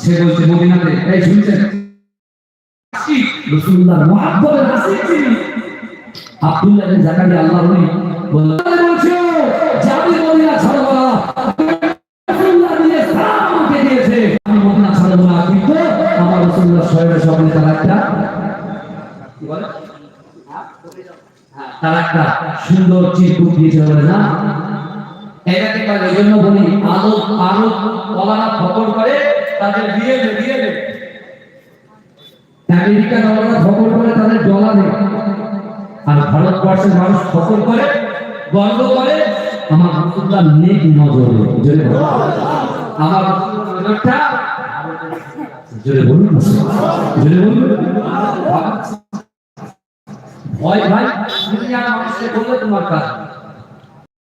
সে বলছে, মদিনাতে, এই শুনছেন? রসুল্লাহ মহাব্বতের আশিক তিনি আব্দুল্লাহ বিন জাকারিয়া আল্লাহ বলি বলছে যাবি মদিনা ছাড়বো না রাসূলুল্লাহ তার একটা সুন্দর চিরকুট দিয়েছে না? এটাকে বলে ওই জন্য বলি আলো আলো কলানা খবর করে, তাদের দিয়ে দে দিয়ে দে আমেরিকা ডলার খবর করে, তাদের ডলার আর ভারতবর্ষের মানুষ খবর করে, গর্ব করে, আমার রসুল্লাহ নেক নজর। জোরে আমার নজরটা জোরে বলুন। জোরে বলুন। ভয় ভাই, দুনিয়ার মানুষকে বললে তোমার কাজ।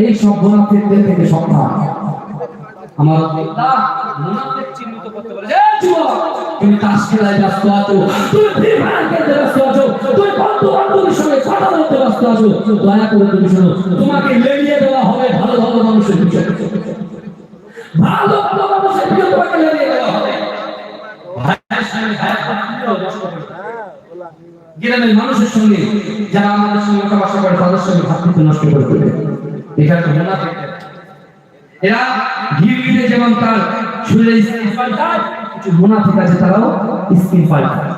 এই সব থেকে সন্তান আমার আল্লাহ মুনাফিক চিহ্নিত করতে বলে যুবক, তুমি তাস খেলায় ব্যস্ত আছো, তুমি ফ্রি ফায়ার খেলতে ব্যস্ত আছো, তুমি বন্ধু বান্ধবের সঙ্গে কথা বলতে ব্যস্ত আছো, দয়া করে তুমি শোনো, তোমাকে লেলিয়ে দেওয়া হবে ভালো ভালো মানুষের পিছনে ভালো ভালো মানুষের তোমাকে লেলিয়ে দেওয়া হবে। সঙ্গে কথা। গ্রামের মানুষের সঙ্গে যারা আমাদের সঙ্গে মেলামেশা করে, তাদের সঙ্গে ভাতৃত্ব নষ্ট করে দেবে। এটা একটা মুনাফিক এরা ঘিরে ঘিরে যেমন তার শরীরে স্কিন পাল্টায় কিছু মুনাফিক আছে তারাও স্কিন পাল্টায়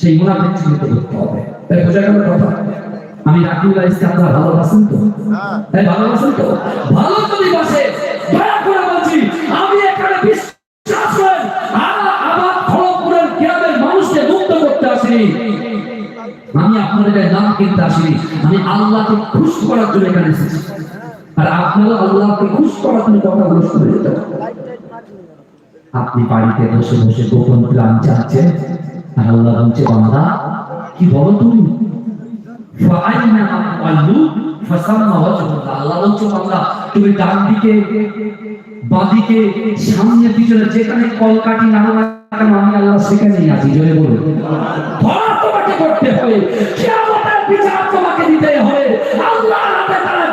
সেই মুনাফিক চিহ্নিত করতে হবে। তাই বোঝা গেল কথা। আমি রাকিবুল্লাহ ইসলাম আপনারা ভালোবাসেন তো? তাই ভালোবাসেন তো? ভালো যদি বাসে দয়া করে বলছি আমি এখানে বিশ্বাস করেন আমার আমার খড়গপুরের গ্রামের মানুষকে মুক্ত করতে আসিনি। আমি আপনাদের নাম কিনতে আসিনি। আমি আল্লাহকে খুশ করার জন্য এখানে এসেছি। আর আপনারা আল্লাহকে খুশ করার জন্য কথা বলে শুনে আপনি বাড়িতে বসে বসে গোপন প্ল্যান চাচ্ছেন, আর আল্লাহ বলছে, বান্দা, কি বলো তুমি? আল্লাহ দিতে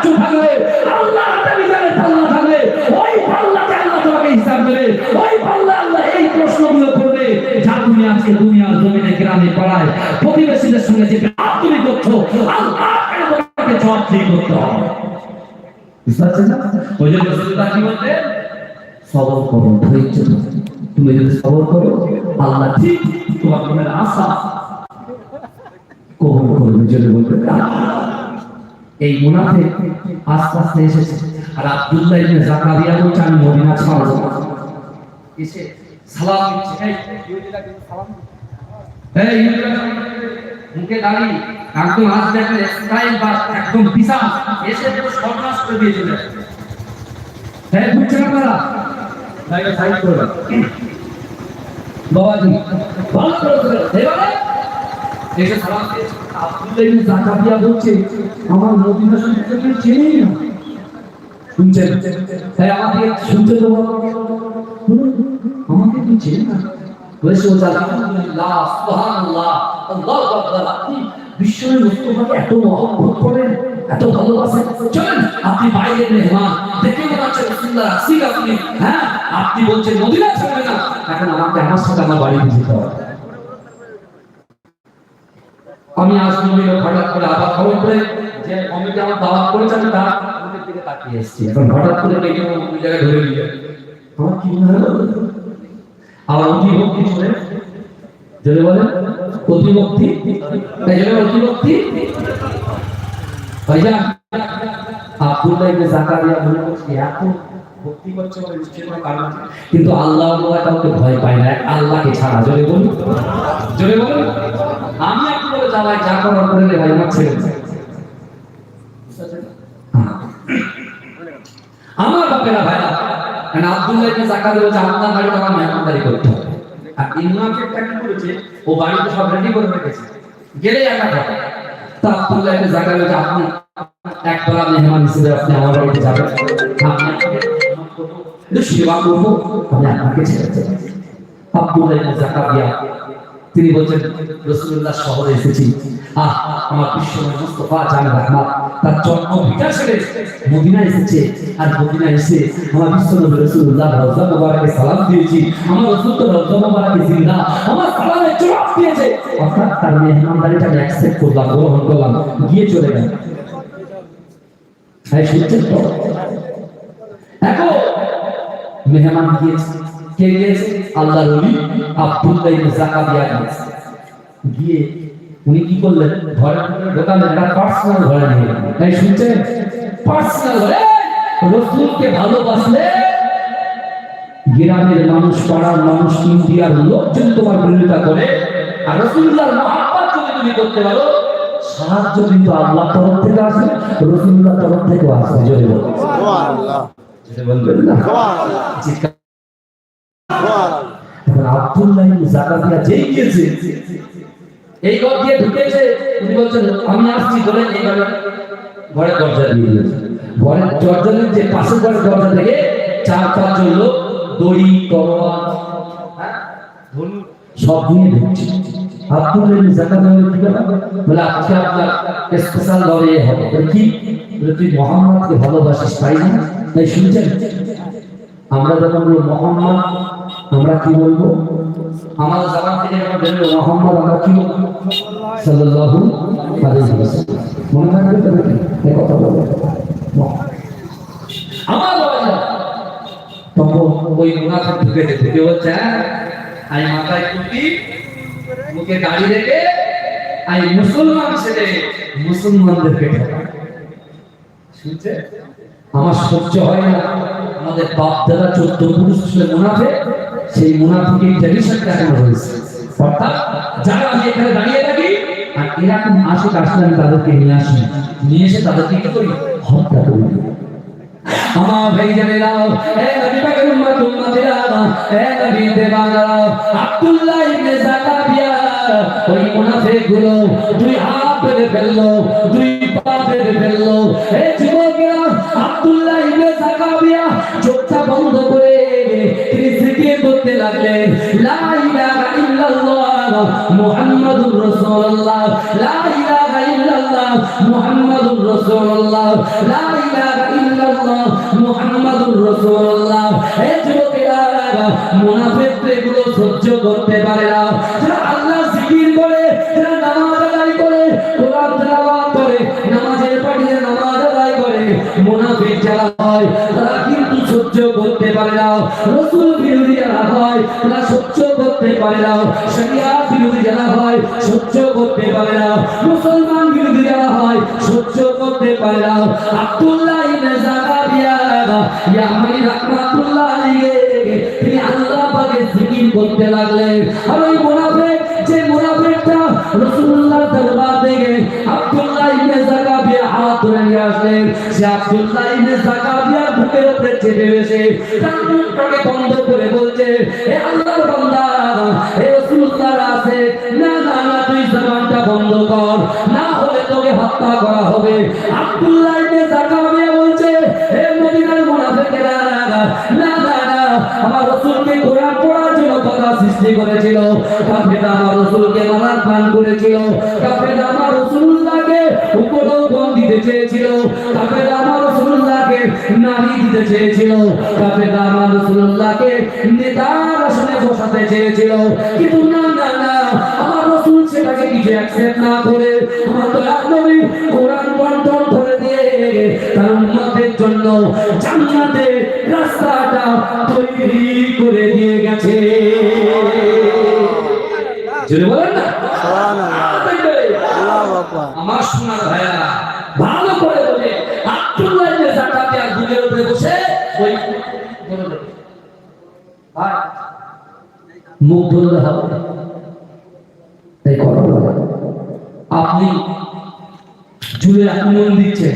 চুপ থাকবে আল্লাহ বিচারে পাল্লা থাকবে ওই পাল্লাতে আল্লাহ তোমাকে হিসাব দেবে? ওই পাল্লা আল্লাহ এই প্রশ্নগুলো করবে যা তুমি আজকে দুনিয়ার জমিনে গ্রামে পাড়ায় প্রতিবেশীদের সঙ্গে যে তুমি করছ, আল্লাহ তোমাকে জবাব দিয়ে করতে হবে? ওই জন্য রাসূলুল্লাহ কি বলতেন সবর করো, ধৈর্য তুমি যদি সবর করো, আল্লাহ ঠিক তোমার মনের আশা কবুল করবে। যদি বলতে এই মুনাফিক আস্তে আস্তে এসেছে আর আব্দুল্লাহ ইবনে জাকারিয়া বলছে আমি মদিনা ছাড়ব না। এসে সালাম দিচ্ছে এই ইহুদিরা। মুখে দাঁড়িয়ে একদম হাত দেখলে স্টাইল বা একদম বিশাল এসে পুরো সর্বনাশ করে দিয়ে চলে। হ্যাঁ বুঝছেন আপনারা সাইড সাইড করে। বাবাজি, ভালো করে করে আপনি এত বাইরের মেহমান, দেখে আপনি হ্যাঁ? আপনি বলছেন মদিনা ছাড়বে না। এখন আমাকে আমার সাথে আমার বাড়িতে যেতে হবে আমি নবীর হঠাৎ করে আবার খবর করে যে কমিটি আমার দাওয়াত করেছে আমি তার কমিটির দিকে তাকিয়ে এসেছি। এখন হঠাৎ করে দেখে ওই জায়গায় ধরে নিয়ে আমার কি মনে হলো? আবার অতিভক্তি শুনে। যদি বলেন অতিভক্তি? তাই জন্য অতিভক্তি? ভাইজান, আব্দুল্লাহ ইবনে জাকারিয়া মনে করছে এত ভক্তি করছে বলে নিশ্চয়ই কোনো কারণ। কিন্তু আল্লাহ কাউকে ভয় পায় না। আল্লাহকে ছাড়া। জোরে বলুন। জোরে বলুন। আমি আপনাকে জ্বালাই, যা করে দে ভাই, আমার ছেলে আমার বাপেরা ভাইরা কারণ আব্দুল্লাহ ইবনে জাকাত বলছে আপনার বাড়িতে আমার মেহমানদারি করতে আর এই মুনাফিকটা কি করেছে, ও বাড়িতে সব রেডি করে রেখেছে। গেলে একা খাবে তা আব্দুল্লাহ ইবনে জাকাত বলছে আপনি একবেলা মেহমান হিসেবে আপনি আমার বাড়িতে যাবেন। আপনি সেবা করব। আমি আপনাকে ছেড়ে দেবো আব্দুল্লাহ ইবনে জাকারিয়া তিনি বলছেন রাসূলুল্লাহ শহরে এসেছি। আহ, আমার বিশ্ব মুস্তাফা জান তার জন্ম মদিনা এসেছে। আর মদিনা এসে আমার বিশ্ব নবী রাসূলুল্লাহ রওজা মুবারকে সালাম দিয়েছি। আমার রাসূল তো রওজা মুবারকে জিন্দা। আমার সালামে জবাব দিয়েছে। অর্থাৎ তার মেহমানদারিটা আমি অ্যাকসেপ্ট করলাম, গ্রহণ করলাম। গিয়ে চলে গেল শুনছেন তো? মেহমান গিয়েছে। কে গিয়েছে? আল্লাহ রবি আব্দুল্লাহ ইবনে জাকারিয়া গিয়ে উনি কি করলেন? ঘরে ঢোকালেন একটা পার্সোনাল ঘরে নিয়ে তাই শুনছেন? পার্সোনাল ঘরে। রসুলকে ভালোবাসলে গ্রামের মানুষ পাড়ার মানুষ ইন্ডিয়ার লোকজন তোমার বিরোধিতা করে আর রসুল্লাহর মহাব্বত যদি তুমি করতে পারো সাহায্য কিন্তু আল্লাহ তরফ থেকে আসবে রসুল্লাহ তরফ থেকেও আসবে। যেটা বলবেন না? আব্দুল্লাহ জাকারিয়া যেই গিয়েছে এই ঘর দিয়ে ঢুকেছে উনি বলছেন আমি আসছি বলে ঘরে ঘরে দরজা দিয়ে দিয়েছে। ঘরের দরজা যে পাশের ঘরের দরজা থেকে চার পাঁচজন লোক দড়ি হ্যাঁ, সব নিয়ে ঢুকছে। আব্দুল্লাহ জাকারিয়া কি? বলে আজকে আপনার স্পেশাল হবে। কি? তুই মোহাম্মদকে ভালোবাসিস তাই না? তাই শুনছেন? আমরা যখন মোহাম্মদ আমরা কি বলব? আমার জবান থেকে যখন বেরোবে মোহাম্মদ আমরা কি বলব? সাল্লাল্লাহু আলাইহি ওয়াসাল্লাম। মনে থাকবে তো নাকি? এই কথা বলব আমার বাবা ওই মুনাফিক ঢুকে ঢুকে বলছে হ্যাঁ, মাথায় টুপি মুখে গাড়ি রেখে আমি মুসলমান ছেলে মুসলমানদেরকে শুনছে? আমার সহ্য হয় না। আমাদের বাপ দাদা চোদ্দ পুরুষ ছিল মুনাফে সেই মুনাফিকের ট্রেডিশনটা দেখানো হয়েছে? অর্থাৎ যারা আমি এখানে দাঁড়িয়ে থাকি, আর এরকম আশিক আসলে আমি তাদেরকে নিয়ে আসি নিয়ে এসে তাদেরকে কি করি? হত্যা করি। আমার ভাই জানেরা, এ নবী পাকের উম্মত উম্মতেরা, এ নবী দেবানা আব্দুল্লাহ ইবনে জাকারিয়া ওই মুনাফিকগুলো দুই হাত বেঁধে ফেলল, দুই পা বেঁধে ফেলল। এ যুবকেরা, আব্দুল্লাহ ইবনে জাকারিয়া চোখটা বন্ধ করে তিনি জিকির করতে লাগলেন। লা ইলাহা ইল্লাল্লাহ মুহাম্মাদুর রাসূলুল্লাহ। লা ইলাহা ইল্লাল্লাহ মুহাম্মাদুর রাসূলুল্লাহ। লা ইলাহা ইল্লাল্লাহ মুহাম্মাদুর রাসূলুল্লাহ। এই যুবকেরা মুনাফিক এগুলো সহ্য করতে পারে না। আল্লাহ জিকির করে যারা নামাজ আদায় করে, কোরআন তেলাওয়াত করে, নামাজের পাঠিয়ে নামাজ আদায় করে, মুনাফিক যারা হয়, তারা কিন্তু সহ্য করতে পারে না। রসুল বিরোধী যারা হয়, তারা সহ্য করতে পারে না। শরিয়াত বিরোধী যারা হয়, সহ্য করতে পারে না। মুসলমান বিরোধী যারা হয়, সহ্য করতে পারে না। আব্দুল্লাহ ইবনে জাকারিয়া ইয়াহমি রাহমাতুল্লাহ আলাইহি, তিনি আল্লাহ পাকের জিকির করতে লাগলেন। আর আসলেন সে আব্দুল্লাহ ইবনে জাকারিয়া বুকের উপরে চেপে বসে তার মুখটাকে বন্ধ করে বলছে হে আল্লাহর বান্দা হে রাসূলুল্লাহ আছে, না না না তুই জবানটা বন্ধ কর, না হলে তোকে হত্যা করা হবে। আব্দুল্লাহ ইবনে জাকারিয়া বলছে হে মদিনার মুনাফিকেরা, না না না আমার রাসূলকে কোরআন পড়ার জন্য কথা সৃষ্টি করেছিল। কাফেররা আমার রাসূলকে মারার প্ল্যান করেছিল। কাফেররা আমার দিতে চেয়েছিল। কাফেররা আমার রাসূলুল্লাহকে নারী দিতে চেয়েছিল। কাফেররা আমার রাসূলুল্লাহকে নেতার আসনে বসাতে চেয়েছিল। কিন্তু না না না, আমার রাসূল সেটাকে কিছু অ্যাকসেপ্ট না করে আমার দয়ার নবী কোরআন বন্টন করে দিয়ে তার উম্মতের জন্য জান্নাতের রাস্তাটা তৈরি করে দিয়ে গেছে। জোরে বলেন না? সুবহানাল্লাহ। আমার সোনার ভাইয়ারা, ভালো করে বলে, আব্দুল্লাহ জাকারিয়া দুলের উপরে বসে ওই ভাই, মুখ হবে। তাই আপনি জুড়ে আক্রমণ দিচ্ছেন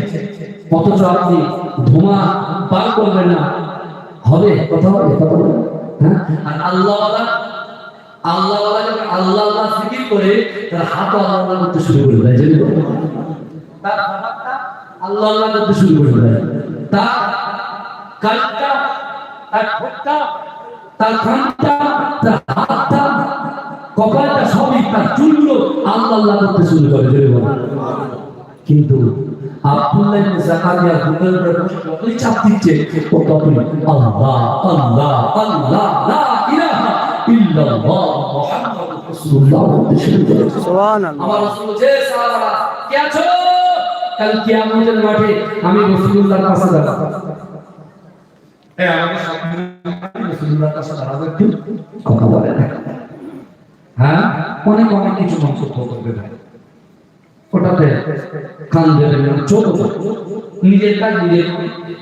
অথচ আপনি ধোঁয়া পার করবেন না। হবে, কথা হবে কথা হবে হ্যাঁ? আর আল্লাহ আল্লাহ আল্লাহ আল্লাহ জিকির করে, তার হাত আল্লাহ করতে শুরু করে দেয়, জানেন তো? তার আল্লাহ আল্লাহ করতে শুরু করে দেয়। তার কাজটা তার ঠোঁটটা, তার কানটা, তার হাতটা, কপালটা সবই তার চুলগুলো আল্লাহ আল্লাহ করতে শুরু করে জোরে কিন্তু আব্দুল্লাহ আল্লাহ আল্লাহ আল্লাহ। ইল্লাল্লাহ মুহাম্মাদুর রাসূলুল্লাহ বলতে শুরু করেছে। সুবহান আল্লাহ আমার রাসূল বলছে সাহাবারা কে আছো? কাল কিয়ামতের মাঠে আমি রাসূলুল্লাহর কাছে হ্যাঁ আমাকে সামনে রাসূলুল্লাহর কাছে দাঁড়াবো একটু। কথা বলে না। হ্যাঁ? অনেক অনেক কিছু মন্তব্য করবে ভাই। ওটাতে কান দেবেন না চোখ নিজের কাজ নিজের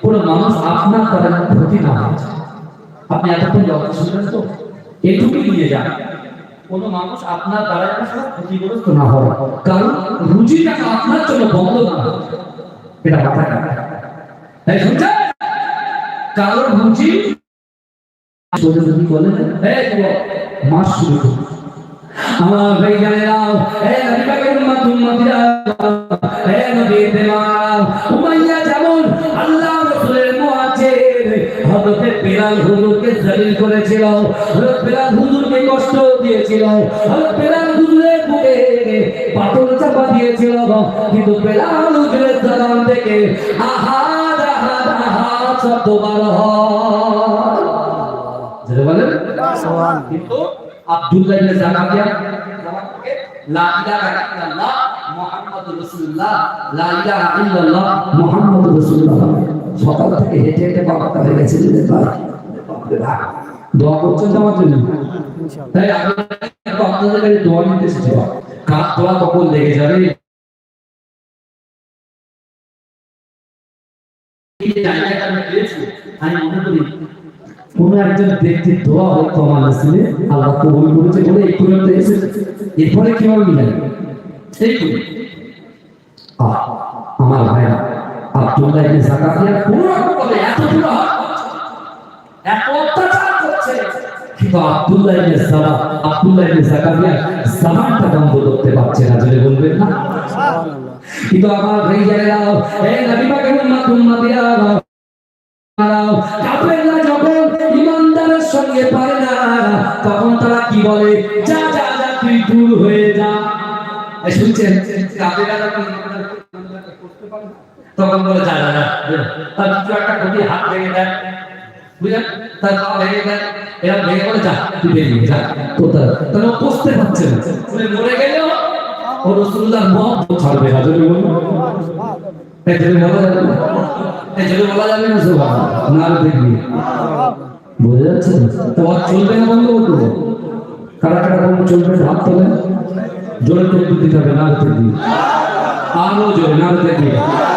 কোনো মানুষ আপনার দ্বারা ক্ষতি না হয় আপনি এতক্ষণ শুনলেন তো? এটুকুই নিয়ে যান। কোন মানুষ আপনার দ্বারা ক্ষতিগ্রস্ত না হয়। কারণ রুচিটা আপনার জন্য বন্ধ না এটা রাখবেন। তাই শুনছেন? উমাইয়া যেমন আল্লাহ হযরতে বিলাল হুজুরকে জলিল করেছিল। হযরত বিলাল হুজুরকে কষ্ট দিয়েছিল। হযরত বিলাল হুজুরের বুকে পাথর চাপা দিয়েছিল কিন্তু বিলাল হুজুরের জবান থেকে আহাদ আহাদ আহাদ শব্দ বার হয়। যেটা বলেন। সুবহান কিন্তু আব্দুল্লাহ ইবনে লা ইলাহা ইল্লাল্লাহ মুহাম্মাদুর রাসূলুল্লাহ লা ইলাহা ইল্লাল্লাহ মুহাম্মাদুর রাসূলুল্লাহ। সকাল থেকে হেঁটে হেঁটে বাবাটা হয়ে গেছে। দোয়া করছেন আমার জন্য? তাই আপনাদের কাছে দোয়া নিতে এসেছি কার দোয়া কখন লেগে যাবে? কোন একজন ব্যক্তির দোয়া হয়তো আমার নসিবে আল্লাহ কবুল করেছে বলে এই পর্যন্ত এসেছে। এরপরে কি হবে মিলাই আমার ভাইয়া আব্দুল্লাহ ইবনে জাকারিয়া কোন রকম এত দূর এত অত্যাচার করছে কিন্তু আব্দুল্লাহ ইবনে সাবা আব্দুল্লাহ ইবনে জাকারিয়া জামানটা বন্ধ করতে পারছে না জোরে বলবেন না? কিন্তু আমার ভাই জানেরাও এই নবী পাকের উম্মত উম্মতিরা কাফেররা যখন ইমানদারের সঙ্গে পারে না তখন তারা কি বলে? যা যা যা তুই দূর হয়ে যা। শুনছেন? কাফেররা যখন করতে পারে না, তখন বলে যা যা যা তার কিছু একটা ক্ষতি হাত ভেঙে দেয়, বুঝলেন? তার পা ভেঙে দেয় এরা ভেঙে বলে, যা, তুই যা কোথায় তাহলে বসতে পারছে না। মরে গেলেও ও রসুল্লাহ মহব্বত ছাড়বে না যদি বলুন। এই যদি বলা যাবে না। এই যদি বলা যাবে না সবাই না আর দেখবি বোঝা যাচ্ছে তো চলবে না বন্ধ করব কারা কারা বন্ধ চলবে, হাত তোলে। জোরে না আরও জোরে, না আর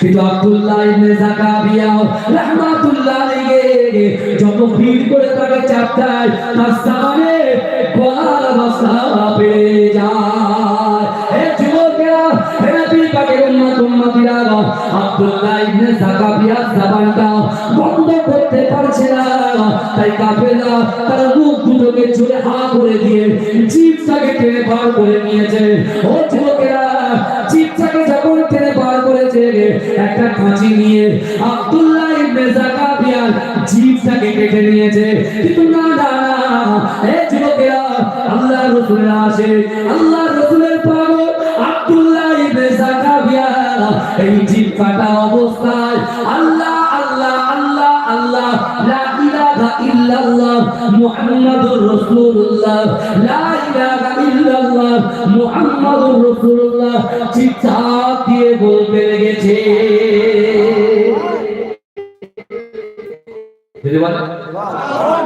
কিন্তু আব্দুল্লাহ ইবনে জাকারিয়া রাহমাতুল্লাহ আলাইহি যত ভিড় করে তাকে চাপ দেয়, তার সামনে বেড়ে যায়। হে যুবকেরা, হে নবী পাকের উম্মত, উম্মতিরা আব্দুল্লাহ ইবনে জাকারিয়া জবানটা বন্ধ করতে পারছে না। তাই কাফেররা তার মুখ দুটোকে জোরে হা করে দিয়ে জিভটাকে টেনে বার করে নিয়েছে। ও যুবকেরা কাঁচি নিয়ে আব্দুল্লাহ ইবনে জাকারিয়া জিভটাকে কেটে নিয়েছে। কিন্তু না না এ যুবকেরা আল্লাহ রাসূলের আসে আল্লাহ রাসূলের পাগল, আব্দুল্লাহ ইবনে জাকারিয়া এই জিভ কাটা অবস্থায় আল্লাহ আল্লাহ আল্লাহ আল্লাহ, লা ইলাহা ইল্লাল্লাহ মুহাম্মাদুর রাসূলুল্লাহ, লা ইলাহা ইল্লাল্লাহ মুহাম্মাদুর চিৎকার দিয়ে বলতে লেগেছে।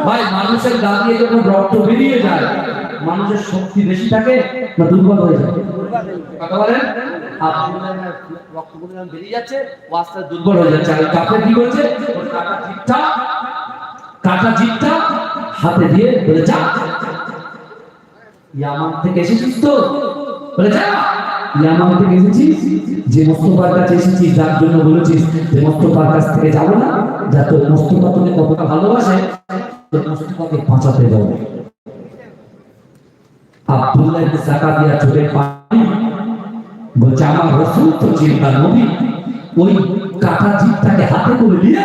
ভাই মানুষের গা দিয়ে যখন রক্ত বেরিয়ে যায় মানুষের শক্তি বেশি থাকে না দুর্বল হয়ে যায়? কথা বলেন? রক্তগুলো যখন বেরিয়ে যাচ্ছে ও আস্তে আস্তে দুর্বল হয়ে যাচ্ছে। আর কি করছে? কাটা কাটা জিপটা হাতে দিয়ে বলে যা। ইয়ামান থেকে এসেছিস তো? বলে যা। ইয়ামান থেকে এসেছিস? যে মোস্তফার কাছে এসেছিস যার জন্য বলেছিস যে মোস্তফার কাছ থেকে যাব না? যা তোর মোস্তফা তোকে কতটা ভালোবাসে, তোর মোস্তফাকে বাঁচাতে যাব আব্দুল্লাহ ইবনে জাকারিয়া চোখের পানি বলছে, আমার রসুল তো চিন্তা নবী। ওই কাটা জিপটাকে হাতে করে নিয়ে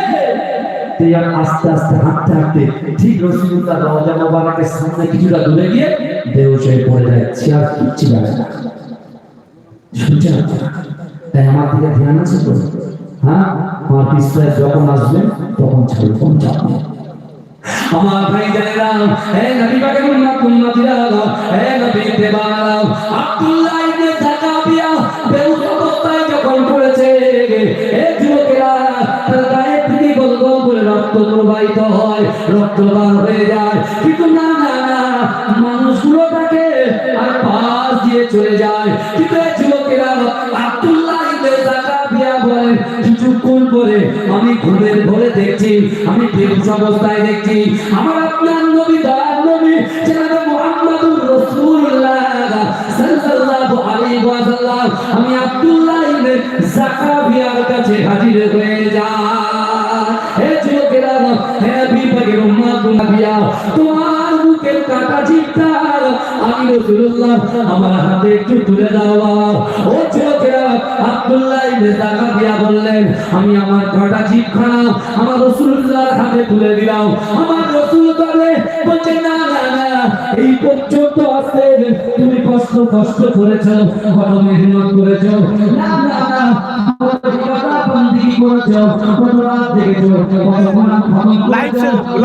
আস্তে আস্তে হাঁটতে হাঁটতে ঠিক রসুল্লাহ রওজা মোবারকের সামনে কিছুটা দূরে গিয়ে হয়ে পড়ে যায় চেয়ার কিচ্ছু লাগে না। শুনছেন? তাই আমার দিকে ধ্যান আছে তো? হ্যাঁ? আমার পিছনে যখন আসবেন তখন ছাড়বে কোন আমার ভাই জানেরা, হে নবী পাকের উম্মত, উম্মতিরা, হে নবী দেবারা, আব্দুল্লাহ ইবনে জাকাবিয়া বেউস অবস্থায় যখন পড়েছে, হে যুবকেরা, তার গায়ে থেকে গোল করে রক্ত প্রবাহিত হয়, রক্ত বার হয়ে যায়। কিন্তু না না না, মানুষগুলো তাকে আর পাশ দিয়ে চলে যায়। কিন্তু এই যুবকেরা আব্দুল্লাহ কিছুক্ষণ পরে আমি ঘুমের ঘরে দেখছি, আমি বেহুশ অবস্থায় দেখছি। আমার আপনার নবী, দয়ার নবী মুহাম্মদুর সাল্লাল্লাহু আলাইহি ওয়াসাল্লাম। আমি আব্দুল্লাহ ইবনে কাছে হাজির হয়ে হে যুবকেরা হে তোমার আমি রাসূলুল্লাহ আমার হাতে একটু তুলে দাও। ও যুবকেরা আব্দুল্লাহ আমি আমার কাটা জিপখানা আমার রাসূলুল্লাহর হাতে তুলে দিলাম। আমার রাসূল বলে এই পর্যন্ত আসতে তুমি কষ্ট কষ্ট করেছ বড় মেহনত করেছ।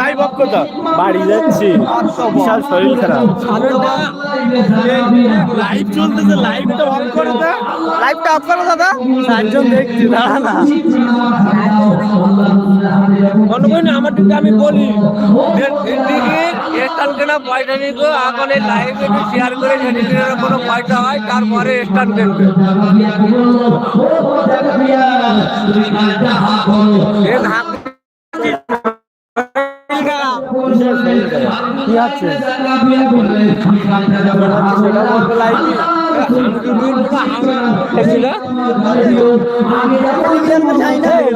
লাইভ অফ কথা বাড়ি যাচ্ছি। বিশাল শরীর খারাপ। লাইভ চলতেছে লাইভটা অফ করে দা। লাইভটা অফ করো দাদা চারজন দেখছি দাঁড়া না। না আমার দিকে আমি বলি স্টান কেনা পয়সা নিত এখন এই লাইভ একটু শেয়ার করে যদি কোনো পয়সা হয় তারপরে স্টান কিনবে কি হচ্ছে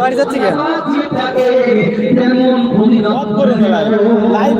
বাড়ি যাচ্ছি লাইভ